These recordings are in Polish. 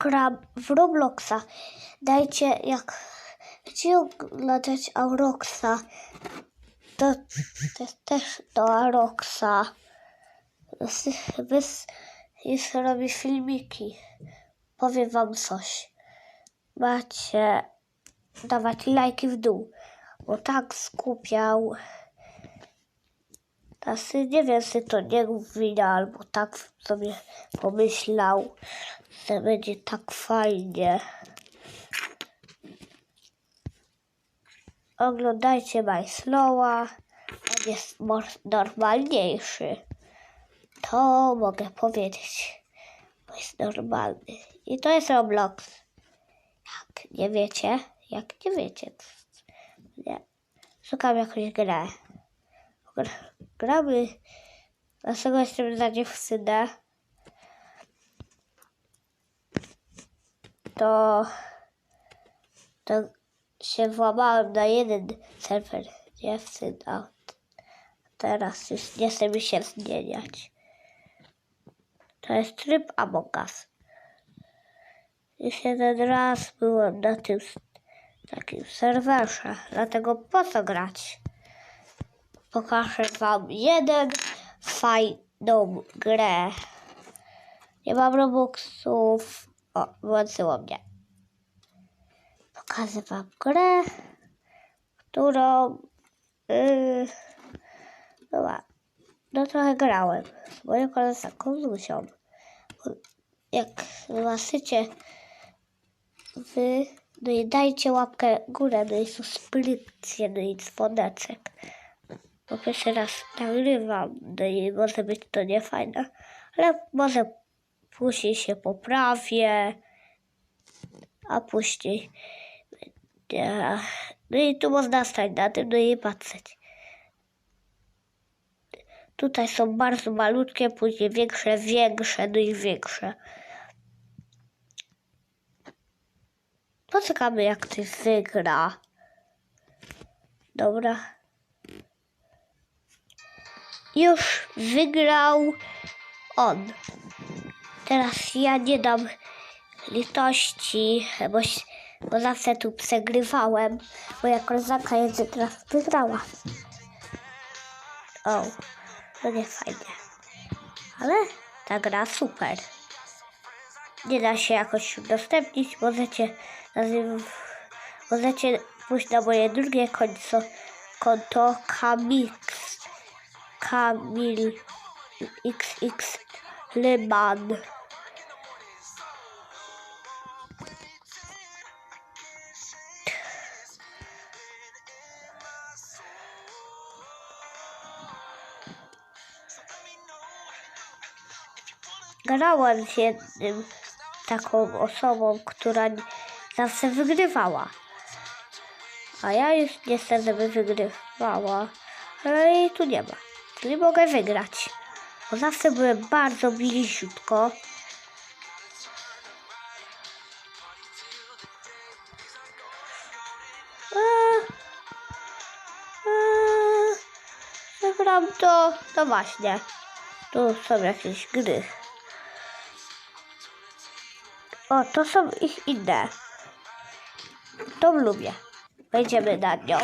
gram w Robloxa. Dajcie, jak chcecie oglądać Auroxa, to, to też do Auroxa. Wys, robi filmiki. Powiem wam coś. Macie dawać lajki w dół, bo tak skupiał. Tasy nie wiem, czy to nie wina, albo tak sobie pomyślał, że będzie tak fajnie. Oglądajcie My Slowa, on jest normalniejszy. To mogę powiedzieć, bo jest normalny. I to jest Roblox. Jak nie wiecie, jak nie wiecie, nie. Szukam jakąś grę. Gra- Gramy. Dlaczego jestem za dziewczynę? To, to się włamałem na jeden serwer dziewczyn, a teraz już nie chcę mi się zmieniać. To jest tryb Among Us. Już jeden raz byłem na tym takim serwerze, dlatego po co grać? Pokażę wam jeden fajną grę. Nie mam robuxów. O, włączyło mnie. Pokażę wam grę, którą... Yy, no, ła- no trochę grałem z moją koleżanką Lusią. Jak zobaczycie wy, no i dajcie łapkę górę, no i subskrypcję, no i dzwoneczek. Bo pierwszy raz nagrywam, no i może być to niefajne, ale może później się poprawię, a później będzie... No i tu można stać na tym, no i patrzeć. Tutaj są bardzo malutkie, później większe, większe, no i większe. Poczekamy jak ktoś wygra. Dobra. Już wygrał on. Teraz ja nie dam litości, bo, bo zawsze tu przegrywałem. Moja koleżanka jeszcze teraz wygrała. O, to nie fajnie. Ale ta gra super. Nie da się jakoś udostępnić. Możecie, możecie pójść na moje drugie konto, konto Kamix. Kamil XX Lyman. Grałem z jednym taką osobą, która zawsze wygrywała. A ja już nie chcę, żeby wygrywała. Ale jej tu nie ma. Czyli mogę wygrać. Bo zawsze byłem bardzo bliziutko. Wygram to, to właśnie. Tu są jakieś gry. O, to są ich inne. To lubię. Wejdziemy na nią.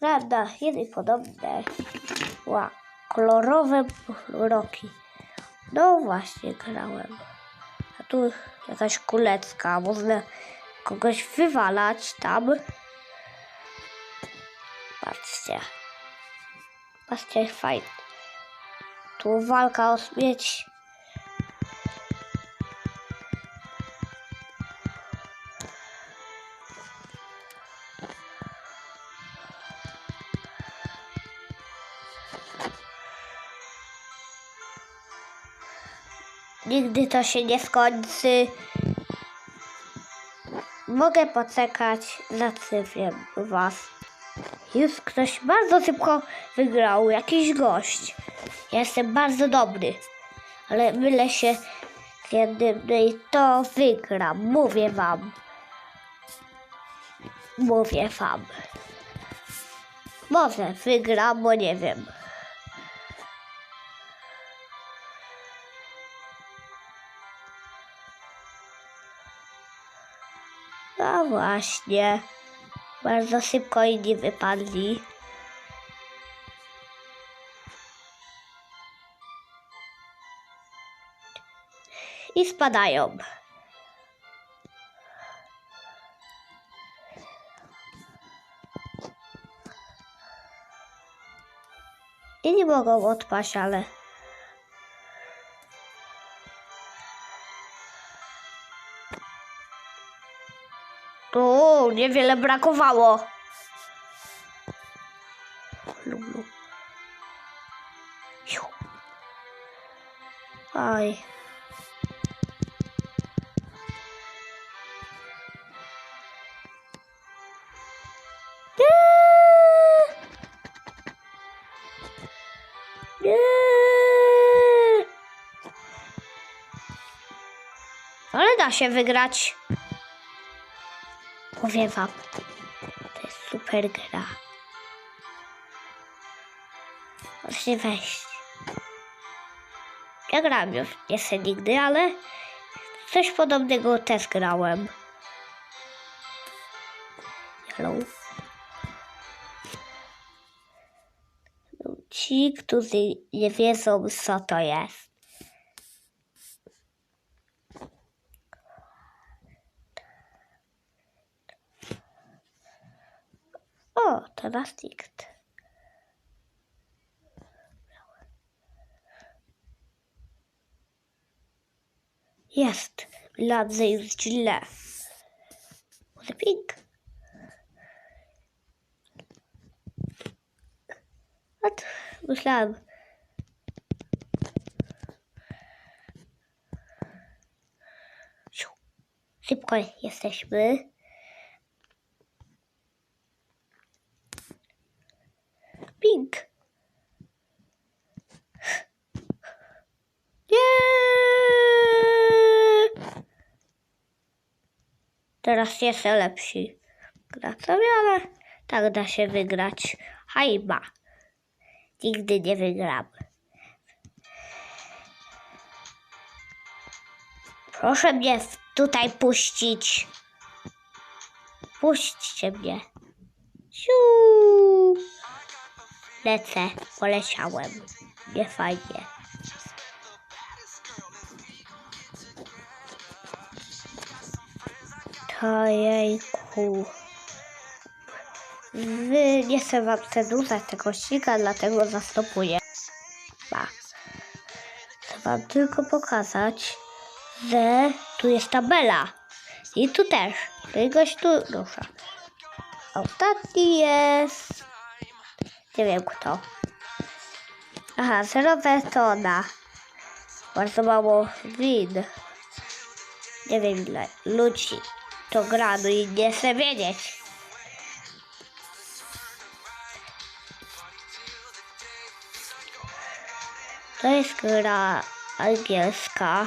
Gram na podobne. Ła, kolorowe roki. No właśnie, grałem. A tu jakaś kulecka. Można kogoś wywalać tam. Patrzcie. Patrzcie, fajnie. Tu walka o śmierć. Nigdy to się nie skończy. Mogę poczekać na cyfrem was. Już ktoś bardzo szybko wygrał, jakiś gość. Ja jestem bardzo dobry, ale mylę się z jednym, no i to wygram, mówię wam. Mówię wam. Może wygram, bo nie wiem. No właśnie. Bardzo szybko inni wypadli. I spadają. I nie mogą odpaść, ale... niewiele brakowało. Lulu. Aj. Nie. Ale da się wygrać. Powiem wam, to jest super gra. Możecie wejść. Ja grałem już chcę nigdy, ale coś podobnego też grałem. Hello. Ci, którzy nie wiedzą, co to jest. O, teraz nikt. Jest. Ladzę już źle. Może pink. To myślałem. Szybko jesteśmy. Pink. Nie. Teraz jestem lepszy. Gracjowie, ale tak da się wygrać. Hajba. Nigdy nie wygram. Proszę mnie tutaj puścić. Puśćcie mnie. Siu. Lecę, poleciałem. Nie fajnie. To jejku. Wy, nie chcę wam przedłużać tego ściga, dlatego zastopuję. Ba. Chcę wam tylko pokazać, że tu jest tabela. I tu też. Gość tu rusza. Ostatni jest... Nie wiem kto. Aha, zero betona. Bardzo mało win. Nie wiem ile ludzi to gra, no i nie chcę wiedzieć. To jest gra angielska,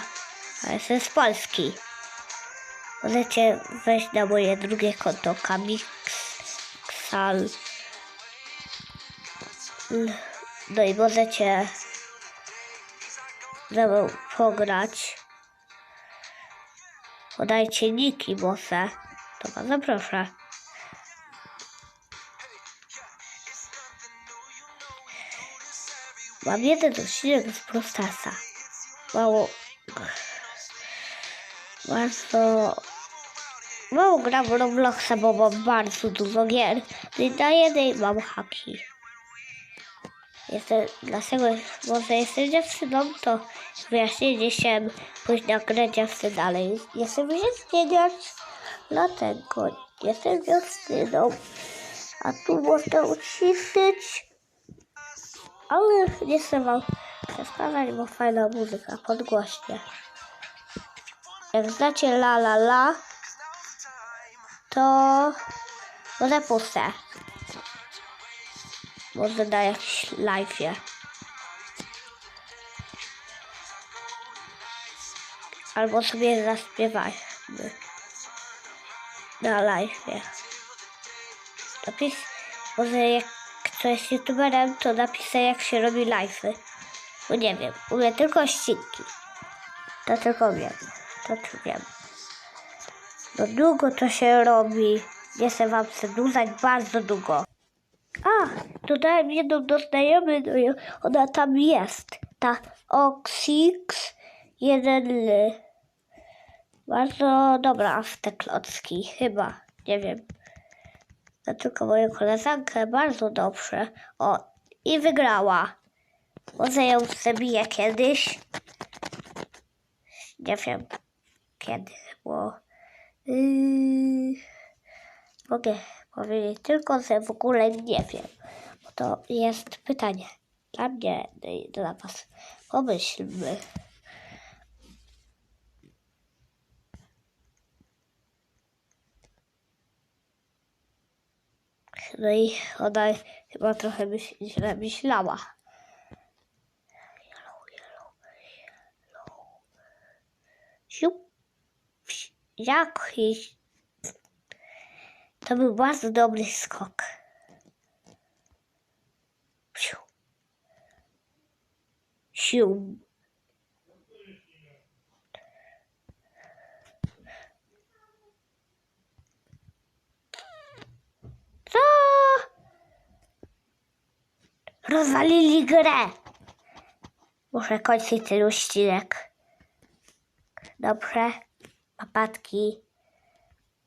a jestem z Polski. Możecie wejść na moje drugie konto Kamixal. No i możecie ze mną pograć. Podajcie niki może. To was zaproszę. Mam jeden odcinek z Prostasa. Mało... Bardzo... Mało gram w Robloxa, bo mam bardzo dużo gier. I na jednej mam haki. Jestem, dlatego może jestem dziewczyną, to wyjaśnienie się pójść na grę dziewczyn dalej. Jestem dziewczyniać, dlatego jestem dziewczyną. A tu można uciszyć, ale nie chcę wam przeszkadzać, bo fajna muzyka, podgłośnie. Jak znacie la la la, to może puszczę. Może na jakimś live'ie. Albo sobie zaśpiewajmy. Na live'ie. Napis, może jak ktoś jest youtuberem, to napiszę jak się robi live'y. Bo nie wiem, umiem tylko ścinki. To tylko wiem. To tu wiem. No długo to się robi. Nie chcę wam przedłużać bardzo długo. A, dodałem jedną do no ona tam jest. Ta Oxix 1 l Bardzo dobra w te klocki, chyba. Nie wiem. To tylko moją koleżankę bardzo dobrze. O, i wygrała. Może ją zabiję kiedyś. Nie wiem kiedy, bo yy, mogę powiedzieć tylko, że w ogóle nie wiem. Bo to jest pytanie dla mnie no i dla was. Pomyślmy. No i ona chyba trochę myśl, źle myślała. Psz, Jakiś. To był bardzo dobry skok. Siu. Siu. Co? Rozwalili grę. Muszę kończyć ten odcinek. Dobrze. Papatki.